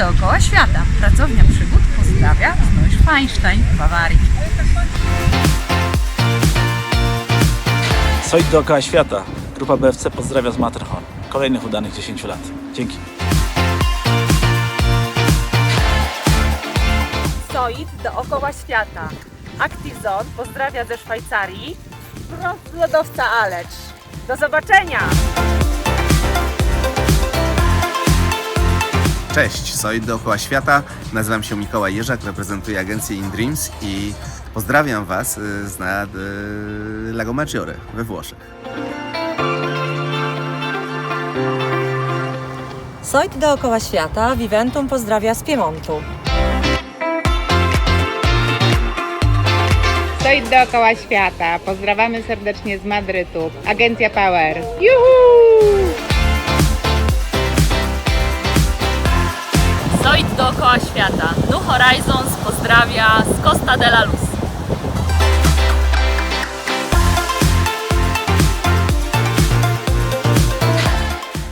dookoła świata. Pracownia przygód pozdrawia Znoś Feinstein w Bawarii. Soj dookoła świata. Grupa BFC pozdrawia z Matterhorn. Kolejnych udanych 10 lat. Dzięki. Soit dookoła świata. Actizon pozdrawia ze Szwajcarii. Lodowca Alecz. Do zobaczenia! Cześć, Soid dookoła świata. Nazywam się Mikołaj Jerzak, reprezentuję agencję InDreams i pozdrawiam Was y, z nad y, Lago Maggiore we Włoszech. Soit dookoła świata Viventum pozdrawia z Piemontu. Stoit dookoła świata. Pozdrawiamy serdecznie z Madrytu. Agencja Power. Juhu! Horizons pozdrawia z Costa de la Luz.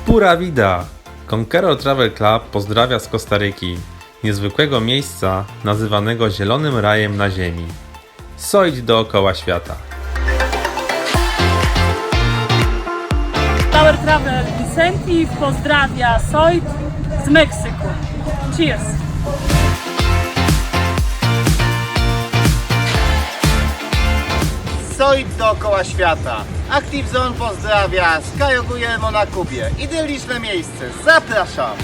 Pura vida! Conqueror Travel Club pozdrawia z Kostaryki, niezwykłego miejsca nazywanego zielonym rajem na ziemi. Sojdź dookoła świata. Tower Travel Incentive pozdrawia Soit z Meksyku. Cheers! Soit dookoła świata. Active Zone pozdrawia z na Kubie. Idylliczne miejsce. Zapraszam!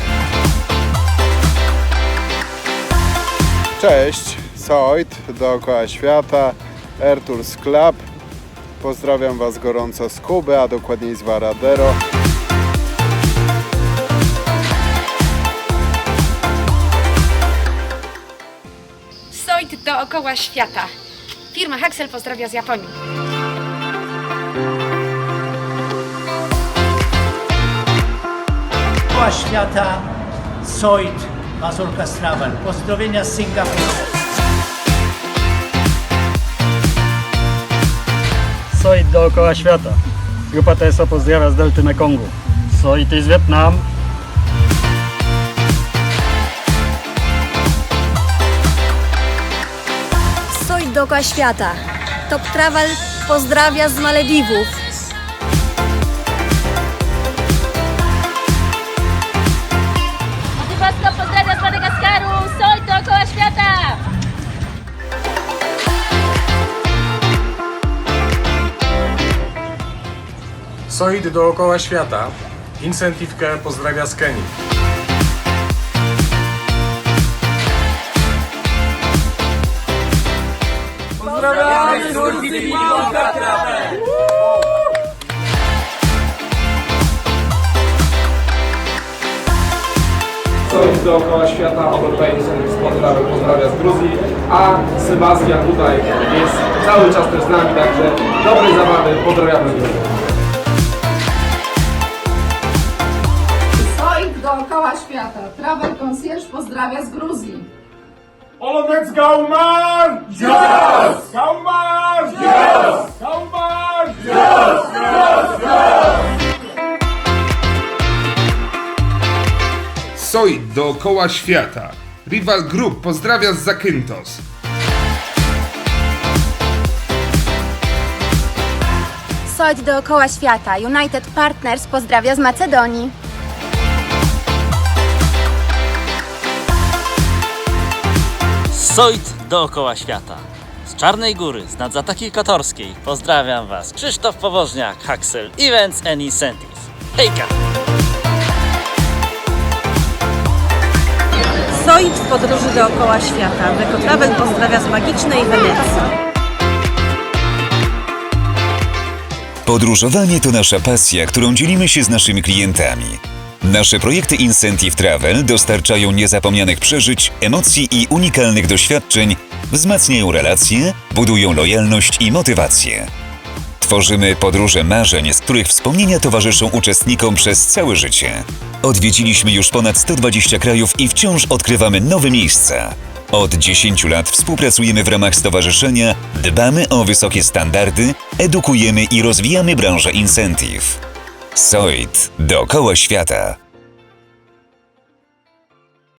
Cześć, Soit dookoła świata, Air Tours Club. Pozdrawiam Was gorąco z Kuby, a dokładniej z Varadero. Soit dookoła świata. Firma Haxel pozdrawia z Japonii. Dookoła świata Soit Mazurka Travel. Pozdrowienia z Singapuru. Soit dookoła świata. Grupa TSO pozdrawia z Delty Mekongu. Soit z Wietnam. Soit dookoła świata. Top Travel pozdrawia z Malediwów. Motywacja pozdrawia z Madagaskaru. Soit dookoła świata. Soit dookoła świata. Incentive Care pozdrawia z Kenii. Sojdź dookoła świata, Overpayne pozdrawia, pozdrawia z Gruzji, a Sebastian tutaj jest cały czas też z nami, także dobrej zabawy, pozdrawiamy z Gruzji. Stoit dookoła świata. Travel Concierge pozdrawia z Gruzji. Olomec Gaumar! Yes! Gaumar! Yes! Gaumar! Soid dookoła świata. Rival Group pozdrawia z Zakynthos. Soit dookoła świata. United Partners pozdrawia z Macedonii. Sojt dookoła świata. Z Czarnej Góry, z Nadzataki Kotorskiej. Pozdrawiam Was. Krzysztof Powożniak, Haxel Events and Incentives. Hejka! Soit w podróży dookoła świata. Beko Travel pozdrawia z magicznej Wenecji. Podróżowanie to nasza pasja, którą dzielimy się z naszymi klientami. Nasze projekty Incentive Travel dostarczają niezapomnianych przeżyć, emocji i unikalnych doświadczeń, wzmacniają relacje, budują lojalność i motywację. Tworzymy podróże marzeń, z których wspomnienia towarzyszą uczestnikom przez całe życie. Odwiedziliśmy już ponad 120 krajów i wciąż odkrywamy nowe miejsca. Od 10 lat współpracujemy w ramach stowarzyszenia, dbamy o wysokie standardy, edukujemy i rozwijamy branżę Incentive. Soit dookoła świata.